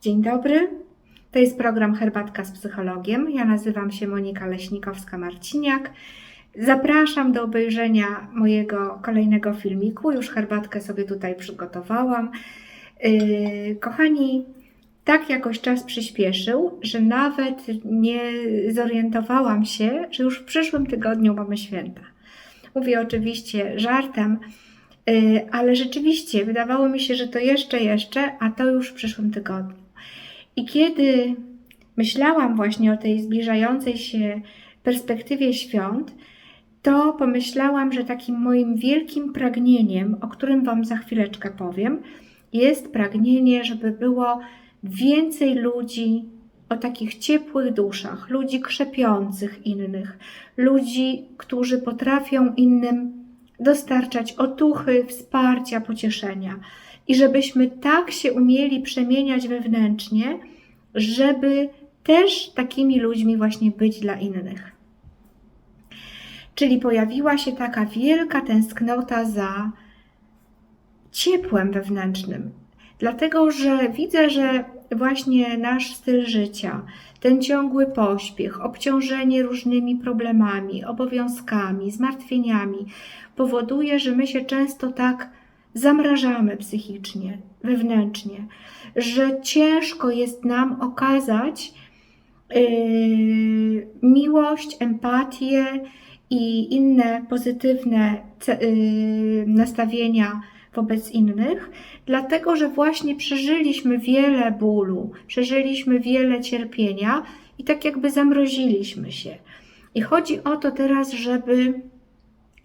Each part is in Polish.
Dzień dobry. To jest program Herbatka z psychologiem. Ja nazywam się Monika Leśnikowska-Marciniak. Zapraszam do obejrzenia mojego kolejnego filmiku. Już herbatkę sobie tutaj przygotowałam. Yy, kochani, tak jakoś czas przyspieszył, że nawet nie zorientowałam się, że już w przyszłym tygodniu mamy święta. Mówię oczywiście żartem, yy, ale rzeczywiście wydawało mi się, że to jeszcze, jeszcze, a to już w przyszłym tygodniu. I kiedy myślałam właśnie o tej zbliżającej się perspektywie świąt, to pomyślałam, że takim moim wielkim pragnieniem, o którym Wam za chwileczkę powiem, jest pragnienie, żeby było więcej ludzi o takich ciepłych duszach, ludzi krzepiących innych, ludzi, którzy potrafią innym dostarczać otuchy, wsparcia, pocieszenia. I żebyśmy tak się umieli przemieniać wewnętrznie, żeby też takimi ludźmi właśnie być dla innych. Czyli pojawiła się taka wielka tęsknota za ciepłem wewnętrznym. Dlatego, że widzę, że właśnie nasz styl życia, ten ciągły pośpiech, obciążenie różnymi problemami, obowiązkami, zmartwieniami powoduje, że my się często tak zamrażamy psychicznie, wewnętrznie, że ciężko jest nam okazać yy, miłość, empatię i inne pozytywne yy, nastawienia wobec innych, dlatego że właśnie przeżyliśmy wiele bólu, przeżyliśmy wiele cierpienia i tak jakby zamroziliśmy się. I chodzi o to teraz, żeby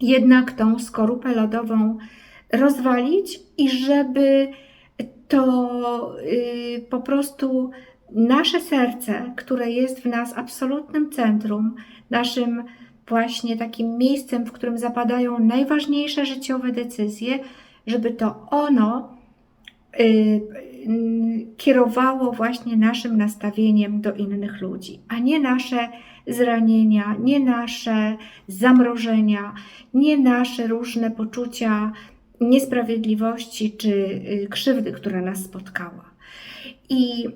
jednak tą skorupę lodową rozwalić i żeby to yy, po prostu nasze serce, które jest w nas absolutnym centrum, naszym właśnie takim miejscem, w którym zapadają najważniejsze życiowe decyzje, żeby to ono yy, kierowało właśnie naszym nastawieniem do innych ludzi, a nie nasze zranienia, nie nasze zamrożenia, nie nasze różne poczucia niesprawiedliwości czy y, krzywdy, która nas spotkała. I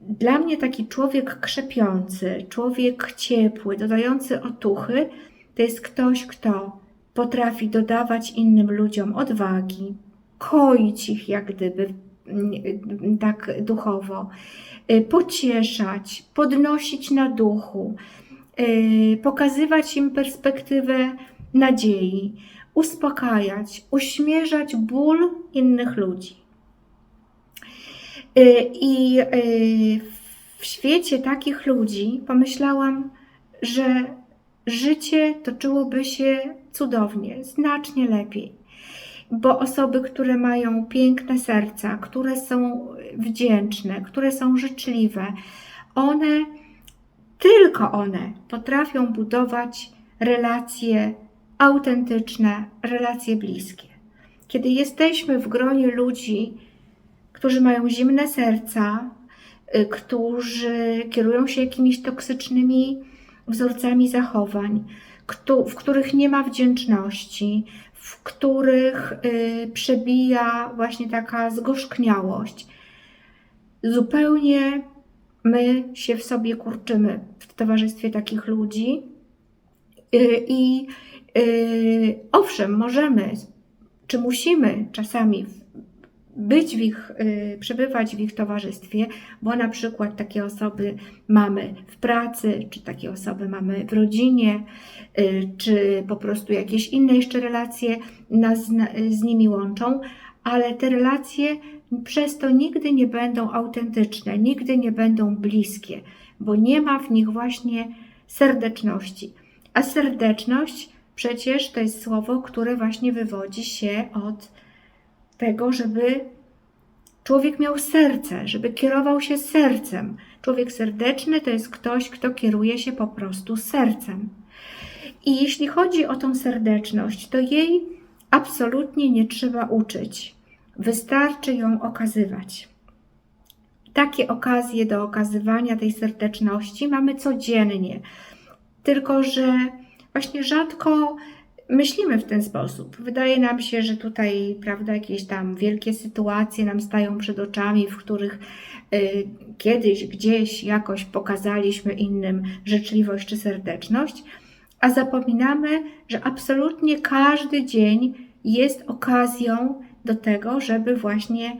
dla mnie taki człowiek krzepiący, człowiek ciepły, dodający otuchy, to jest ktoś, kto potrafi dodawać innym ludziom odwagi, koić ich jak gdyby mm, tak duchowo, y, pocieszać, podnosić na duchu, y, pokazywać im perspektywę nadziei uspokajać, uśmierzać ból innych ludzi. Y, I y, w świecie takich ludzi pomyślałam, że życie toczyłoby się cudownie, znacznie lepiej. Bo osoby, które mają piękne serca, które są wdzięczne, które są życzliwe, one, tylko one potrafią budować relacje autentyczne, relacje bliskie. Kiedy jesteśmy w gronie ludzi, którzy mają zimne serca, y, którzy kierują się jakimiś toksycznymi wzorcami zachowań, w których nie ma wdzięczności, w których y, przebija właśnie taka zgorzkniałość, zupełnie my się w sobie kurczymy w towarzystwie takich ludzi y, i owszem, możemy, czy musimy czasami być w ich, yy, przebywać w ich towarzystwie, bo na przykład takie osoby mamy w pracy, czy takie osoby mamy w rodzinie, yy, czy po prostu jakieś inne jeszcze relacje nas z nimi łączą, ale te relacje przez to nigdy nie będą autentyczne, nigdy nie będą bliskie, bo nie ma w nich właśnie serdeczności. A serdeczność Przecież to jest słowo, które właśnie wywodzi się od tego, żeby człowiek miał serce, żeby kierował się sercem. Człowiek serdeczny to jest ktoś, kto kieruje się po prostu sercem. I jeśli chodzi o tą serdeczność, to jej absolutnie nie trzeba uczyć. Wystarczy ją okazywać. Takie okazje do okazywania tej serdeczności mamy codziennie. Tylko, że właśnie rzadko myślimy w ten sposób. Wydaje nam się, że tutaj, prawda, jakieś tam wielkie sytuacje nam stają przed oczami, w których y, kiedyś, gdzieś jakoś pokazaliśmy innym życzliwość czy serdeczność, a zapominamy, że absolutnie każdy dzień jest okazją do tego, żeby właśnie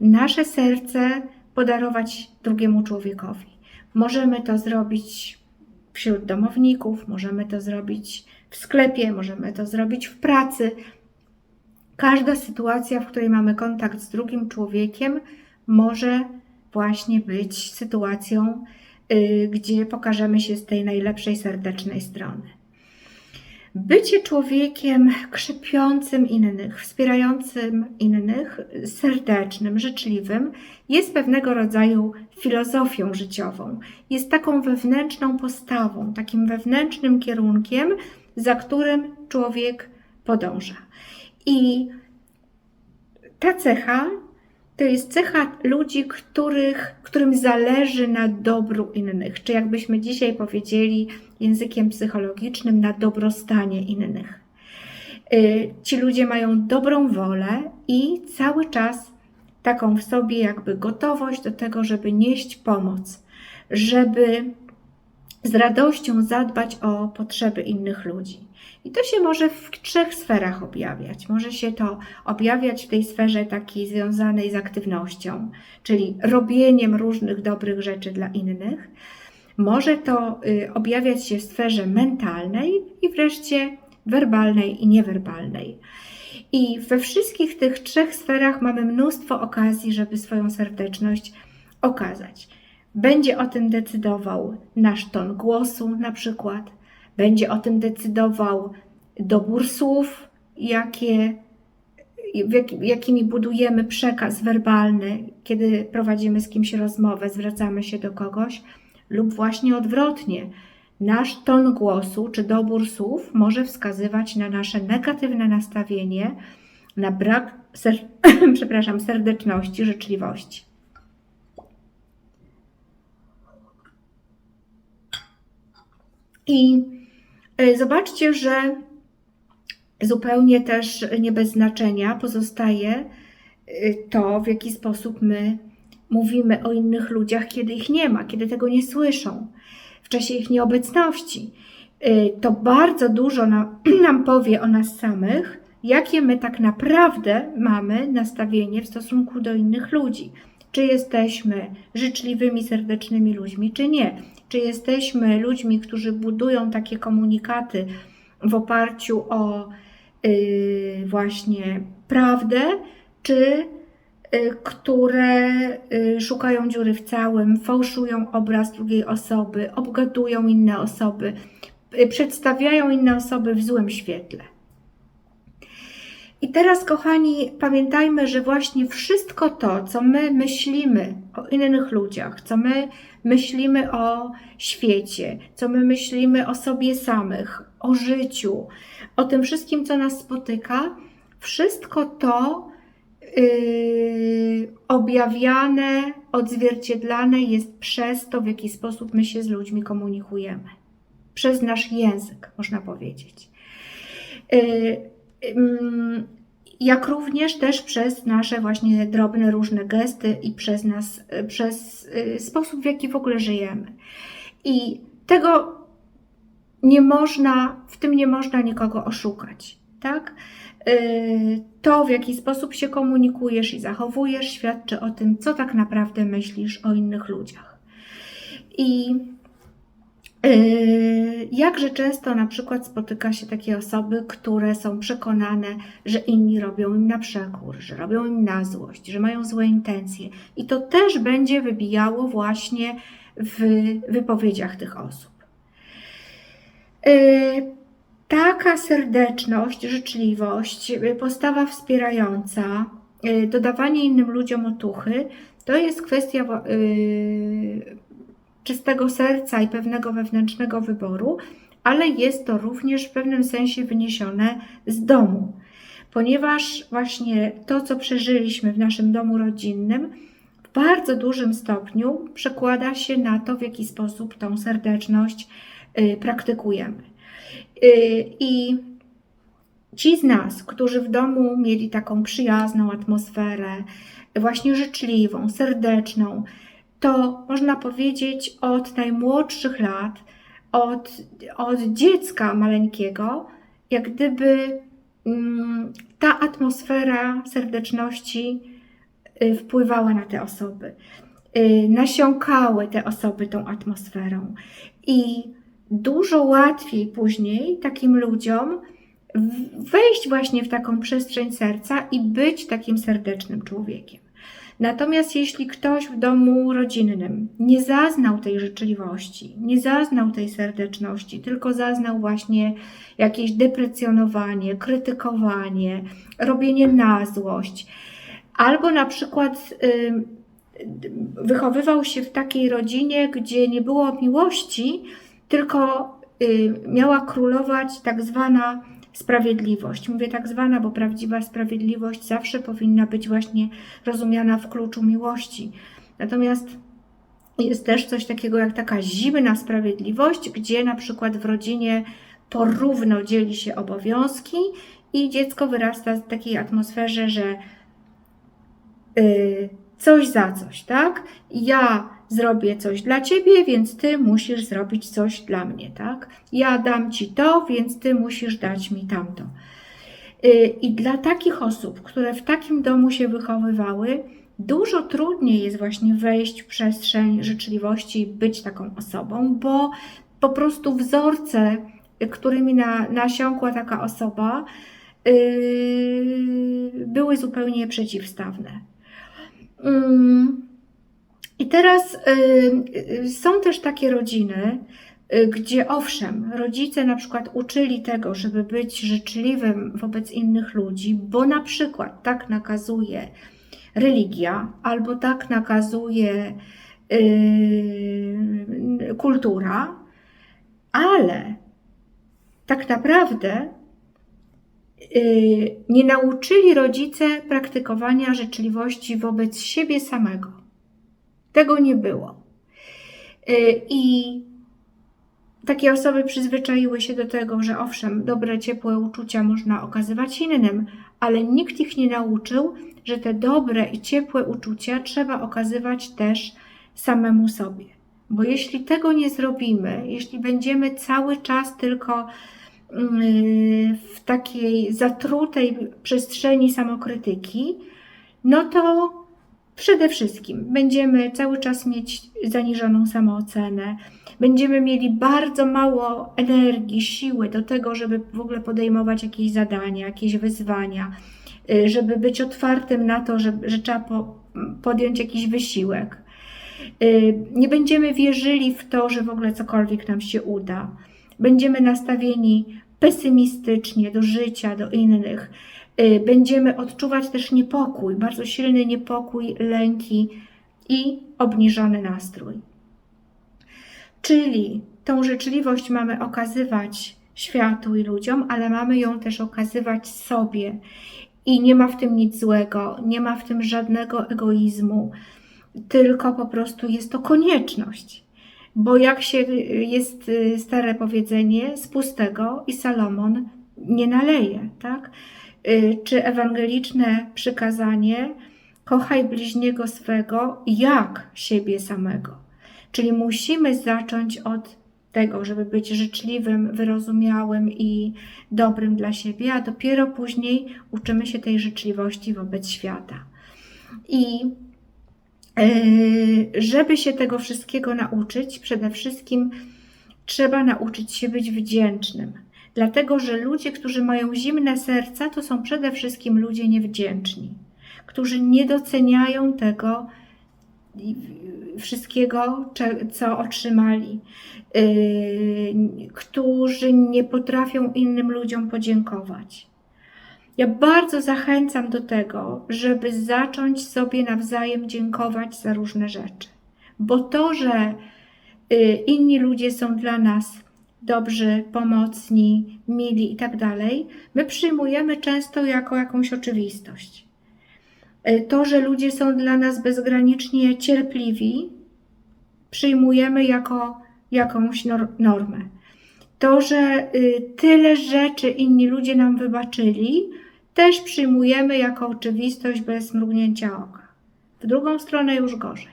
nasze serce podarować drugiemu człowiekowi. Możemy to zrobić wśród domowników, możemy to zrobić w sklepie, możemy to zrobić w pracy. Każda sytuacja, w której mamy kontakt z drugim człowiekiem, może właśnie być sytuacją, yy, gdzie pokażemy się z tej najlepszej, serdecznej strony. Bycie człowiekiem krzepiącym innych, wspierającym innych, serdecznym, życzliwym jest pewnego rodzaju filozofią życiową. Jest taką wewnętrzną postawą, takim wewnętrznym kierunkiem, za którym człowiek podąża. I ta cecha to jest cecha ludzi, których, którym zależy na dobru innych, czy jakbyśmy dzisiaj powiedzieli językiem psychologicznym, na dobrostanie innych. Y, ci ludzie mają dobrą wolę i cały czas taką w sobie jakby gotowość do tego, żeby nieść pomoc, żeby z radością zadbać o potrzeby innych ludzi. I to się może w trzech sferach objawiać. Może się to objawiać w tej sferze takiej związanej z aktywnością, czyli robieniem różnych dobrych rzeczy dla innych. Może to y, objawiać się w sferze mentalnej i wreszcie werbalnej i niewerbalnej. I we wszystkich tych trzech sferach mamy mnóstwo okazji, żeby swoją serdeczność okazać. Będzie o tym decydował nasz ton głosu, na przykład. Będzie o tym decydował dobór słów, jakie, jakimi budujemy przekaz werbalny, kiedy prowadzimy z kimś rozmowę, zwracamy się do kogoś, lub właśnie odwrotnie. Nasz ton głosu czy dobór słów może wskazywać na nasze negatywne nastawienie, na brak ser przepraszam, serdeczności, życzliwości. I y, zobaczcie, że zupełnie też nie bez znaczenia pozostaje y, to, w jaki sposób my mówimy o innych ludziach, kiedy ich nie ma, kiedy tego nie słyszą, w czasie ich nieobecności. Y, to bardzo dużo nam, powie o nas samych, jakie my tak naprawdę mamy nastawienie w stosunku do innych ludzi. Czy jesteśmy życzliwymi, serdecznymi ludźmi, czy nie czy jesteśmy ludźmi, którzy budują takie komunikaty w oparciu o yy, właśnie prawdę, czy które yy, szukają dziury w całym, fałszują obraz drugiej osoby, obgadują inne osoby, y, przedstawiają inne osoby w złym świetle. I teraz, kochani, pamiętajmy, że właśnie wszystko to, co my myślimy o innych ludziach, co my myślimy o świecie, co my myślimy o sobie samych, o życiu, o tym wszystkim, co nas spotyka, wszystko to yy, objawiane, odzwierciedlane jest przez to, w jaki sposób my się z ludźmi komunikujemy. Przez nasz język, można powiedzieć. Yy, jak również też przez nasze właśnie drobne różne gesty i przez nas, przez y, sposób, w jaki w ogóle żyjemy. I tego nie można, w tym nie można nikogo oszukać, tak? Y, to, w jaki sposób się komunikujesz i zachowujesz, świadczy o tym, co tak naprawdę myślisz o innych ludziach. I Yy, jakże często na przykład spotyka się takie osoby, które są przekonane, że inni robią im na przekór, że robią im na złość, że mają złe intencje. I to też będzie wybijało właśnie w wypowiedziach tych osób. Taka serdeczność, życzliwość, postawa wspierająca, yy, dodawanie innym ludziom otuchy, to jest kwestia czystego serca i pewnego wewnętrznego wyboru, ale jest to również w pewnym sensie wyniesione z domu, ponieważ właśnie to, co przeżyliśmy w naszym domu rodzinnym, w bardzo dużym stopniu przekłada się na to, w jaki sposób tą serdeczność y, praktykujemy. Y, I ci z nas, którzy w domu mieli taką przyjazną atmosferę, właśnie życzliwą, serdeczną, to można powiedzieć od najmłodszych lat, od, od dziecka maleńkiego, jak gdyby mm, ta atmosfera serdeczności y, wpływała na te osoby. Y, nasiąkały te osoby tą atmosferą. I dużo łatwiej później takim ludziom wejść właśnie w taką przestrzeń serca i być takim serdecznym człowiekiem. Natomiast jeśli ktoś w domu rodzinnym nie zaznał tej życzliwości, nie zaznał tej serdeczności, tylko zaznał właśnie jakieś deprecjonowanie, krytykowanie, robienie na złość, albo na przykład wychowywał się w takiej rodzinie, gdzie nie było miłości, tylko y, miała królować tak zwana sprawiedliwość. Mówię tak zwana, bo prawdziwa sprawiedliwość zawsze powinna być właśnie rozumiana w kluczu miłości. Natomiast jest też coś takiego jak taka zimna sprawiedliwość, gdzie na przykład w rodzinie porówno dzieli się obowiązki i dziecko wyrasta w takiej atmosferze, że yy, coś za coś, tak? Ja zrobię coś dla ciebie, więc ty musisz zrobić coś dla mnie, tak? Ja dam ci to, więc ty musisz dać mi tamto. Y, I dla takich osób, które w takim domu się wychowywały, dużo trudniej jest właśnie wejść w przestrzeń życzliwości i być taką osobą, bo po prostu wzorce, którymi na, nasiąkła taka osoba, yy, były zupełnie przeciwstawne. I teraz y, y, są też takie rodziny, y, gdzie owszem, rodzice na przykład uczyli tego, żeby być życzliwym wobec innych ludzi, bo na przykład tak nakazuje religia, albo tak nakazuje kultura, ale tak naprawdę nie nauczyli rodzice praktykowania życzliwości wobec siebie samego. Tego nie było. Y, I takie osoby przyzwyczaiły się do tego, że owszem, dobre, ciepłe uczucia można okazywać innym, ale nikt ich nie nauczył, że te dobre i ciepłe uczucia trzeba okazywać też samemu sobie. Bo jeśli tego nie zrobimy, jeśli będziemy cały czas tylko mm, w takiej zatrutej przestrzeni samokrytyki, no to Przede wszystkim będziemy cały czas mieć zaniżoną samoocenę, będziemy mieli bardzo mało energii, siły do tego, żeby w ogóle podejmować jakieś zadania, jakieś wyzwania, y, żeby być otwartym na to, że, że trzeba po, podjąć jakiś wysiłek. Y, nie będziemy wierzyli w to, że w ogóle cokolwiek nam się uda. Będziemy nastawieni pesymistycznie do życia, do innych będziemy odczuwać też niepokój, bardzo silny niepokój, lęki i obniżony nastrój. Czyli tą życzliwość mamy okazywać światu i ludziom, ale mamy ją też okazywać sobie. I nie ma w tym nic złego, nie ma w tym żadnego egoizmu, tylko po prostu jest to konieczność. Bo jak się jest y, stare powiedzenie, z pustego i Salomon nie naleje, tak? Y, czy ewangeliczne przykazanie kochaj bliźniego swego jak siebie samego. Czyli musimy zacząć od tego, żeby być życzliwym, wyrozumiałym i dobrym dla siebie, a dopiero później uczymy się tej życzliwości wobec świata. I y, żeby się tego wszystkiego nauczyć, przede wszystkim trzeba nauczyć się być wdzięcznym Dlatego, że ludzie, którzy mają zimne serca, to są przede wszystkim ludzie niewdzięczni, którzy nie doceniają tego wszystkiego, co otrzymali, yy, którzy nie potrafią innym ludziom podziękować. Ja bardzo zachęcam do tego, żeby zacząć sobie nawzajem dziękować za różne rzeczy, bo to, że yy, inni ludzie są dla nas dobrzy, pomocni, mili i tak dalej, my przyjmujemy często jako jakąś oczywistość. E, to, że ludzie są dla nas bezgranicznie cierpliwi, przyjmujemy jako jakąś normę. To, że y, tyle rzeczy inni ludzie nam wybaczyli, też przyjmujemy jako oczywistość bez mrugnięcia oka. W drugą stronę już gorzej.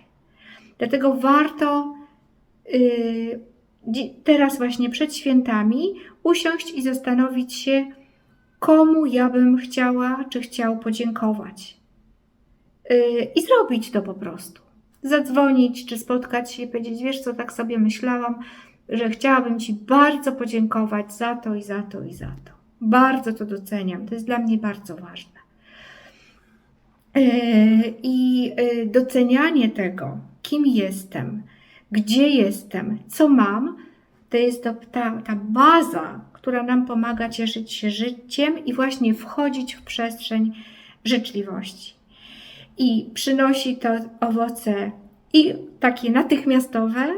Dlatego warto y, dzi- teraz, właśnie przed świętami, usiąść i zastanowić się, komu ja bym chciała czy chciał podziękować. Y, I zrobić to po prostu. Zadzwonić czy spotkać się i powiedzieć: Wiesz co, tak sobie myślałam, że chciałabym Ci bardzo podziękować za to i za to i za to. Bardzo to doceniam. To jest dla mnie bardzo ważne. Y, I y, docenianie tego, kim jestem, gdzie jestem, co mam, to jest to, ta, ta baza, która nam pomaga cieszyć się życiem i właśnie wchodzić w przestrzeń życzliwości. I przynosi to owoce i takie natychmiastowe,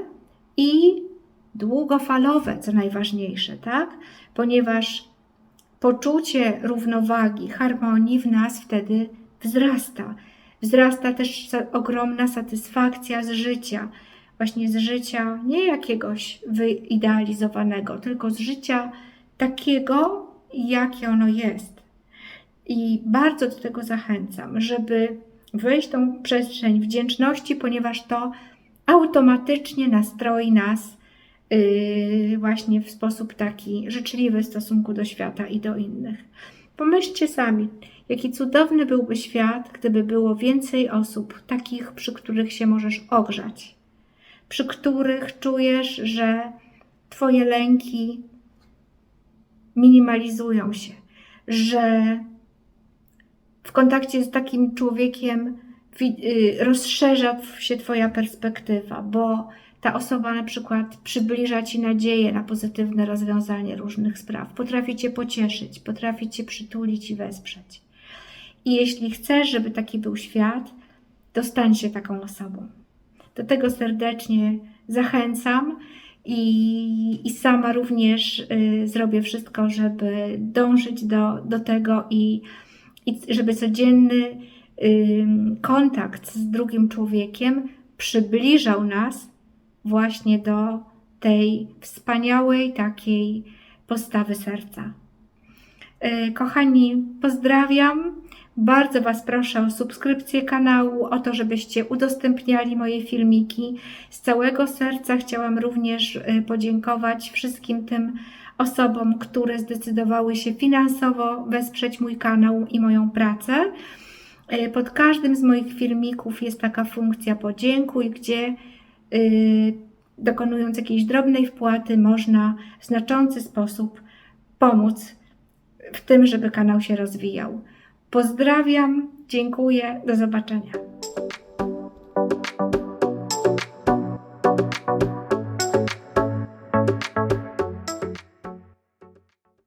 i długofalowe, co najważniejsze, tak? Ponieważ poczucie równowagi, harmonii w nas wtedy wzrasta. Wzrasta też ogromna satysfakcja z życia, właśnie z życia nie jakiegoś wyidealizowanego, tylko z życia takiego, jakie ono jest. I bardzo do tego zachęcam, żeby wejść w tą przestrzeń wdzięczności, ponieważ to automatycznie nastroi nas yy, właśnie w sposób taki życzliwy w stosunku do świata i do innych. Pomyślcie sami, jaki cudowny byłby świat, gdyby było więcej osób takich, przy których się możesz ogrzać, przy których czujesz, że Twoje lęki minimalizują się, że w kontakcie z takim człowiekiem wi- y, rozszerza się Twoja perspektywa, bo ta osoba na przykład przybliża Ci nadzieję na pozytywne rozwiązanie różnych spraw, potrafi Cię pocieszyć, potrafi Cię przytulić i wesprzeć. I jeśli chcesz, żeby taki był świat, to stań się taką osobą. Do tego serdecznie zachęcam i, i sama również y, zrobię wszystko, żeby dążyć do, do tego i, i żeby codzienny ym, kontakt z drugim człowiekiem przybliżał nas właśnie do tej wspaniałej takiej postawy serca. Yy, Kochani, pozdrawiam. Bardzo Was proszę o subskrypcję kanału, o to, żebyście udostępniali moje filmiki. Z całego serca chciałam również y, podziękować wszystkim tym osobom, które zdecydowały się finansowo wesprzeć mój kanał i moją pracę. Y, Pod każdym z moich filmików jest taka funkcja podziękuj, gdzie y, dokonując jakiejś drobnej wpłaty można w znaczący sposób pomóc w tym, żeby kanał się rozwijał. Pozdrawiam, dziękuję, do zobaczenia.